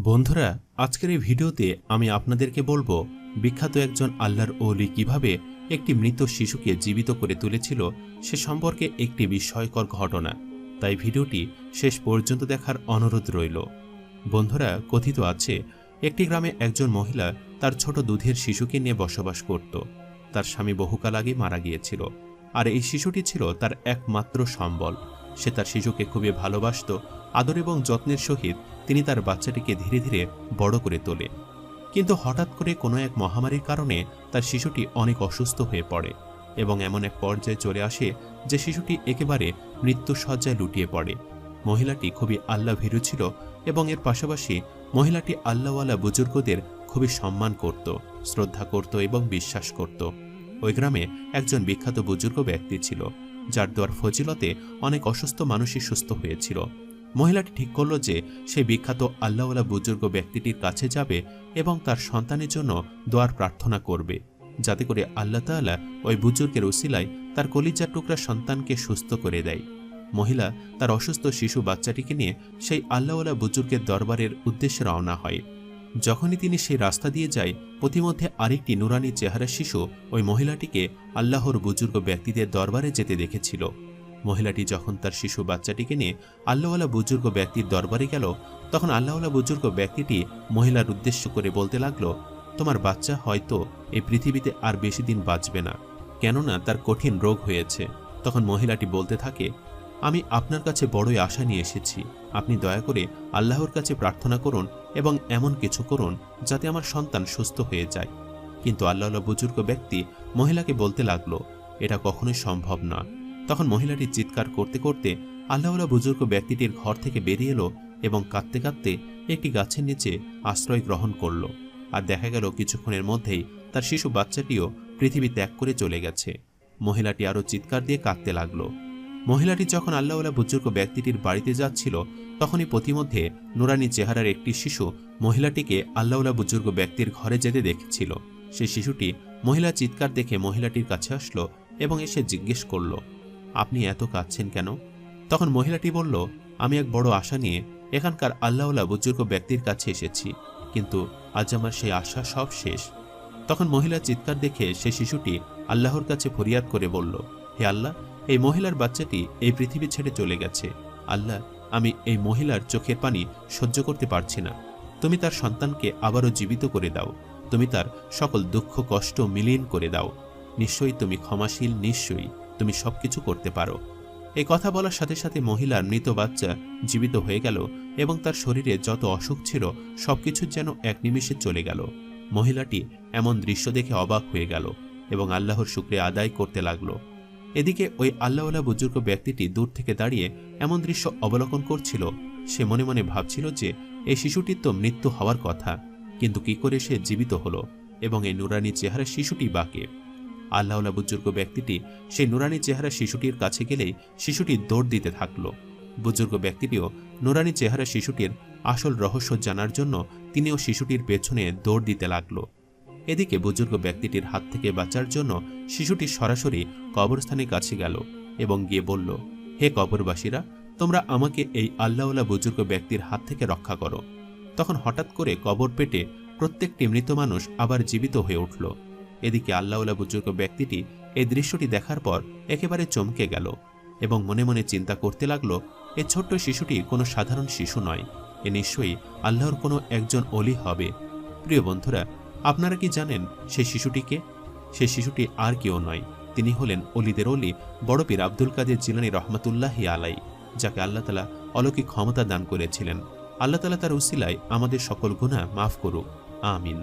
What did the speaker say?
বন্ধুরা, আজকের এই ভিডিওতে আমি আপনাদেরকে বলব, বিখ্যাত একজন আল্লাহর ওলি কীভাবে একটি মৃত শিশুকে জীবিত করে তুলেছিল সে সম্পর্কে একটি বিস্ময়কর ঘটনা। তাই ভিডিওটি শেষ পর্যন্ত দেখার অনুরোধ রইল। বন্ধুরা, কথিত আছে, একটি গ্রামে একজন মহিলা তার ছোট দুধের শিশুকে নিয়ে বসবাস করত। তার স্বামী বহুকাল আগে মারা গিয়েছিল। আর এই শিশুটি ছিল তার একমাত্র সম্বল। সে তার শিশুকে খুবই ভালোবাসত আদর এবং যত্নের সহিত তিনি তার বাচ্চাটিকে ধীরে ধীরে বড় করে তোলে কিন্তু হঠাৎ করে কোনো এক মহামারীর কারণে তার শিশুটি অনেক অসুস্থ হয়ে পড়ে এবং এমন এক পর্যায়ে চলে আসে যে শিশুটি একেবারে মৃত্যুসজ্জায় লুটিয়ে পড়ে। মহিলাটি খুবই আল্লাহ ভীরু ছিল এবং এর পাশাপাশি মহিলাটি আল্লাহওয়ালা বুজুর্গদের খুবই সম্মান করত, শ্রদ্ধা করত এবং বিশ্বাস করত। ওই গ্রামে একজন বিখ্যাত বুজুর্গ ব্যক্তি ছিল, যার দোয়ার ফজিলতে অনেক অসুস্থ মানুষই সুস্থ হয়েছিল। মহিলাটি ঠিক করল যে সে বিখ্যাত আল্লাহওয়ালা বুজুর্গ ব্যক্তিটির কাছে যাবে এবং তার সন্তানের জন্য দোয়ার প্রার্থনা করবে, যাতে করে আল্লাহ তাআলা ওই বুজুর্গের উসিলায় তার কলিজার টুকরা সন্তানকে সুস্থ করে দেয়। মহিলা তার অসুস্থ শিশু বাচ্চাটিকে নিয়ে সেই আল্লাহওয়ালা বুজুর্গের দরবারের উদ্দেশ্যে রওনা হয়। যখনই তিনি সেই রাস্তা দিয়ে যায় প্রতিমধ্যে আরেকটি নুরানি চেহারা শিশু ওই মহিলাটিকে আল্লাহর বুজুর্গ ব্যক্তিদের দরবারে যেতে দেখেছিল। মহিলাটি যখন তার শিশু বাচ্চাটিকে নিয়ে আল্লাহওয়ালা বুজুর্গ ব্যক্তির দরবারে গেল, তখন আল্লাহওয়ালা বুজুর্গ ব্যক্তিটি মহিলার উদ্দেশ্য করে বলতে লাগল, তোমার বাচ্চা হয়তো এই পৃথিবীতে আর বেশি দিন বাঁচবে না, কেননা তার কঠিন রোগ হয়েছে। তখন মহিলাটি বলতে থাকে, আমি আপনার কাছে বড়ই আশা নিয়ে এসেছি। আপনি দয়া করে আল্লাহর কাছে প্রার্থনা করুন এবং এমন কিছু করুন যাতে আমার সন্তান সুস্থ হয়ে যায়। কিন্তু আল্লাহ বুজুর্গ ব্যক্তি মহিলাকে বলতে লাগল, এটা কখনোই সম্ভব না। তখন মহিলাটি চিৎকার করতে করতে আল্লাহওয়ালা বুজুর্গ ব্যক্তিটির ঘর থেকে বেরিয়ে এলো এবং কাঁদতে কাঁদতে একটি গাছের নিচে আশ্রয় গ্রহণ করল। আর দেখা গেল কিছুক্ষণের মধ্যেই তার শিশু বাচ্চাটিও পৃথিবী ত্যাগ করে চলে গেছে। মহিলাটি আরও চিৎকার দিয়ে কাঁদতে লাগল। মহিলাটি যখন আল্লাহওয়ালা বুজুর্গ ব্যক্তিটির বাড়িতে যাচ্ছিল, তখনই প্রতিমধ্যে নুরানি চেহারার একটি শিশু মহিলাটিকে আল্লাহওয়ালা বুজুর্গ ব্যক্তির ঘরে যেতে দেখেছিল। সেই শিশুটি মহিলা চিৎকার দেখে মহিলাটির কাছে আসলো এবং এসে জিজ্ঞেস করল আপনি এত কাঁদছেন কেন? তখন মহিলাটি বলল, আমি এক বড় আশা নিয়ে এখানকার আল্লাহওয়ালা বুজুর্গ ব্যক্তির কাছে এসেছি, কিন্তু আজ আমার সেই আশা সব শেষ। তখন মহিলা চিৎকার দেখে সে শিশুটি আল্লাহর কাছে ফরিয়াদ করে বলল, হে আল্লাহ, এই মহিলার বাচ্চাটি এই পৃথিবী ছেড়ে চলে গেছে। আল্লাহ, আমি এই মহিলার চোখের পানি সহ্য করতে পারছি না। তুমি তার সন্তানকে আবারও জীবিত করে দাও। তুমি তার সকল দুঃখ, কষ্ট মিলিন করে দাও। নিশ্চয়ই তুমি ক্ষমাশীল, নিশ্চয়ই। তুমি সবকিছু করতে পারো। এই কথা বলার সাথে সাথে মহিলার মৃত বাচ্চা জীবিত হয়ে গেল এবং তার শরীরে যত অসুখ ছিল, সবকিছু যেন এক নিমিষে চলে গেল। মহিলাটি এমন দৃশ্য দেখে অবাক হয়ে গেল এবং আল্লাহর শুক্রে আদায় করতে লাগল। এদিকে ওই আল্লাহওয়ালা বুজুর্গ ব্যক্তিটি দূর থেকে দাঁড়িয়ে এমন দৃশ্য অবলোকন করছিল। সে মনে মনে ভাবছিল যে, এই শিশুটির তো মৃত্যু হওয়ার কথা, কিন্তু কি করে সে জীবিত হলো এবং এই নুরানি চেহারা শিশুটি বাকে আল্লাহওয়ালা বুজুর্গ ব্যক্তিটি সেই নুরানি চেহারা শিশুটির কাছে গেলেই শিশুটি দৌড় দিতে থাকল। বুজুর্গ ব্যক্তিটিও নুরানি চেহারা শিশুটির আসল রহস্য জানার জন্য তিনিও শিশুটির পেছনে দৌড় দিতে লাগল। এদিকে বুজুর্গ ব্যক্তিটির হাত থেকে বাঁচার জন্য শিশুটি সরাসরি কবরস্থানের কাছে গেল এবং গিয়ে বলল, হে কবরবাসীরা, তোমরা আমাকে এই আল্লাহওয়ালা বুজুর্গ ব্যক্তির হাত থেকে রক্ষা করো। তখন হঠাৎ করে কবর পেটে প্রত্যেকটি মৃত মানুষ আবার জীবিত হয়ে উঠল। এদিকে আল্লাহওয়ালা বুজুর্গ ব্যক্তিটি এই দৃশ্যটি দেখার পর একেবারে চমকে গেল এবং মনে মনে চিন্তা করতে লাগল, এ ছোট্ট শিশুটি কোনো সাধারণ শিশু নয়। এ নিশ্চয়ই আল্লাহর কোনো একজন অলি হবে। প্রিয় বন্ধুরা, আপনারা কি জানেন সে শিশুটিকে সে শিশুটি আর কেউ নয়। তিনি হলেন অলিদের অলি বড় পীর আব্দুল কাদের জিলানি রহমতুল্লাহি আলাই যাকে আল্লাহ তালা অলৌকিক ক্ষমতা দান করেছিলেন। আল্লাহ তালা তার উসিলায় আমাদের সকল গুণা মাফ করুক। আমিন।